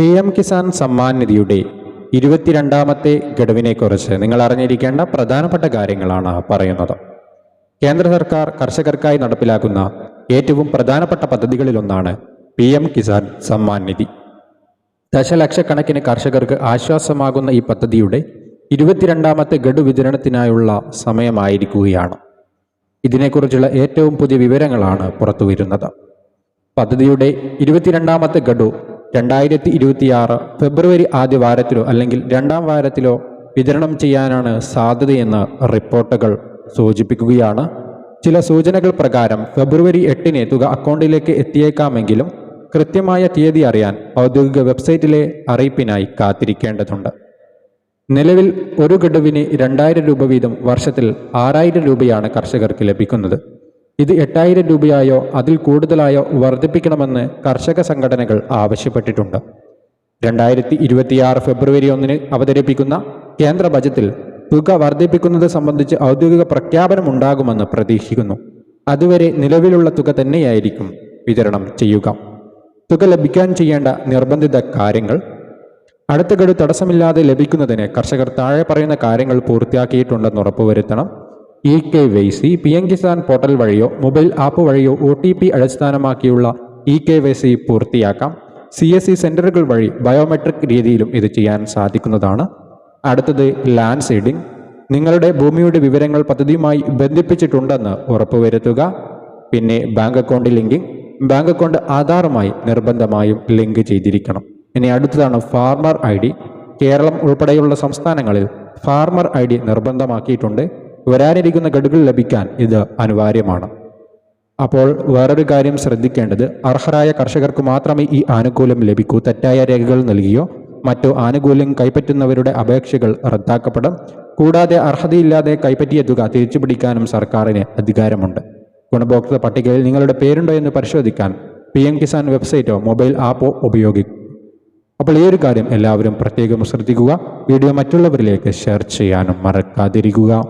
P M Kisan Samman നിധിയുടെ ഇരുപത്തിരണ്ടാമത്തെ ഗഡുവിനെക്കുറിച്ച് നിങ്ങൾ അറിഞ്ഞിരിക്കേണ്ട പ്രധാനപ്പെട്ട കാര്യങ്ങളാണ് പറയുന്നത്. കേന്ദ്ര സർക്കാർ കർഷകർക്കായി നടപ്പിലാക്കുന്ന ഏറ്റവും പ്രധാനപ്പെട്ട പദ്ധതികളിലൊന്നാണ് പി എം കിസാൻ സമ്മാൻ നിധി. ദശലക്ഷക്കണക്കിന് കർഷകർക്ക് ആശ്വാസമാകുന്ന ഈ പദ്ധതിയുടെ ഇരുപത്തിരണ്ടാമത്തെ ഗഡു വിതരണത്തിനായുള്ള സമയമായിരിക്കുകയാണ്. ഇതിനെക്കുറിച്ചുള്ള ഏറ്റവും പുതിയ വിവരങ്ങളാണ് പുറത്തുവരുന്നത്. പദ്ധതിയുടെ ഇരുപത്തിരണ്ടാമത്തെ ഗഡു രണ്ടായിരത്തി ഇരുപത്തിയാറ് ഫെബ്രുവരി ആദ്യ വാരത്തിലോ അല്ലെങ്കിൽ രണ്ടാം വാരത്തിലോ വിതരണം ചെയ്യാനാണ് സാധ്യതയെന്ന് റിപ്പോർട്ടുകൾ സൂചിപ്പിക്കുകയാണ്. ചില സൂചനകൾ പ്രകാരം ഫെബ്രുവരി എട്ടിന് തുക അക്കൗണ്ടിലേക്ക് എത്തിയേക്കാമെങ്കിലും കൃത്യമായ തീയതി അറിയാൻ ഔദ്യോഗിക വെബ്സൈറ്റിലെ അറിയിപ്പിനായി കാത്തിരിക്കേണ്ടതുണ്ട്. നിലവിൽ ഒരു ഗഡുവിന് രണ്ടായിരം രൂപ വീതം വർഷത്തിൽ ആറായിരം രൂപയാണ് കർഷകർക്ക് ലഭിക്കുന്നത്. ഇത് എട്ടായിരം രൂപയായോ അതിൽ കൂടുതലായോ വർദ്ധിപ്പിക്കണമെന്ന് കർഷക സംഘടനകൾ ആവശ്യപ്പെട്ടിട്ടുണ്ട്. രണ്ടായിരത്തി ഇരുപത്തിയാറ് ഫെബ്രുവരി ഒന്നിന് അവതരിപ്പിക്കുന്ന കേന്ദ്ര ബജറ്റിൽ തുക വർദ്ധിപ്പിക്കുന്നത് സംബന്ധിച്ച് ഔദ്യോഗിക പ്രഖ്യാപനം ഉണ്ടാകുമെന്ന് പ്രതീക്ഷിക്കുന്നു. അതുവരെ നിലവിലുള്ള തുക തന്നെയായിരിക്കും വിതരണം ചെയ്യുക. തുക ലഭിക്കാൻ ചെയ്യേണ്ട നിർബന്ധിത കാര്യങ്ങൾ. അടുത്ത ഗഡു തടസ്സമില്ലാതെ ലഭിക്കുന്നതിന് കർഷകർ താഴെ പറയുന്ന കാര്യങ്ങൾ പൂർത്തിയാക്കിയിട്ടുണ്ടെന്ന് ഉറപ്പുവരുത്തണം. E K Y C P M Kisan portal വഴിയോ മൊബൈൽ ആപ്പ് വഴിയോ ഒ ടി പി അടിസ്ഥാനമാക്കിയുള്ള ഇ കെ വൈ സി പൂർത്തിയാക്കാം. സി എസ് സി സെന്ററുകൾ വഴി ബയോമെട്രിക് രീതിയിലും ഇത് ചെയ്യാൻ സാധിക്കുന്നതാണ്. അടുത്തത് ലാൻഡ് സീഡിംഗ്. നിങ്ങളുടെ ഭൂമിയുടെ വിവരങ്ങൾ പദ്ധതിയുമായി ബന്ധിപ്പിച്ചിട്ടുണ്ടെന്ന് ഉറപ്പുവരുത്തുക. പിന്നെ bank account linking bank account ആധാറുമായി നിർബന്ധമായും ലിങ്ക് ചെയ്തിരിക്കണം. ഇനി അടുത്തതാണ് ഫാർമർ ഐ കേരളം ഉൾപ്പെടെയുള്ള സംസ്ഥാനങ്ങളിൽ ഫാർമർ ഐ നിർബന്ധമാക്കിയിട്ടുണ്ട്. വരാനിരിക്കുന്ന ഗഡുകൾ ലഭിക്കാൻ ഇത് അനിവാര്യമാണ്. അപ്പോൾ വേറൊരു കാര്യം ശ്രദ്ധിക്കേണ്ടത് അർഹരായ കർഷകർക്ക് മാത്രമേ ഈ ആനുകൂല്യം ലഭിക്കൂ. തെറ്റായ രേഖകൾ നൽകിയോ മറ്റോ ആനുകൂല്യം കൈപ്പറ്റുന്നവരുടെ അപേക്ഷകൾ റദ്ദാക്കപ്പെടും. കൂടാതെ അർഹതയില്ലാതെ കൈപ്പറ്റിയ തുക തിരിച്ചുപിടിക്കാനും സർക്കാരിന് അധികാരമുണ്ട്. ഗുണഭോക്തൃ പട്ടികയിൽ നിങ്ങളുടെ പേരുണ്ടോ എന്ന് പരിശോധിക്കാൻ പി എം കിസാൻ വെബ്സൈറ്റോ മൊബൈൽ ആപ്പോ ഉപയോഗിക്കും അപ്പോൾ ഈ ഒരു കാര്യം എല്ലാവരും പ്രത്യേകം ശ്രദ്ധിക്കുക. വീഡിയോ മറ്റുള്ളവരിലേക്ക് ഷെയർ ചെയ്യാനും മറക്കാതിരിക്കുക.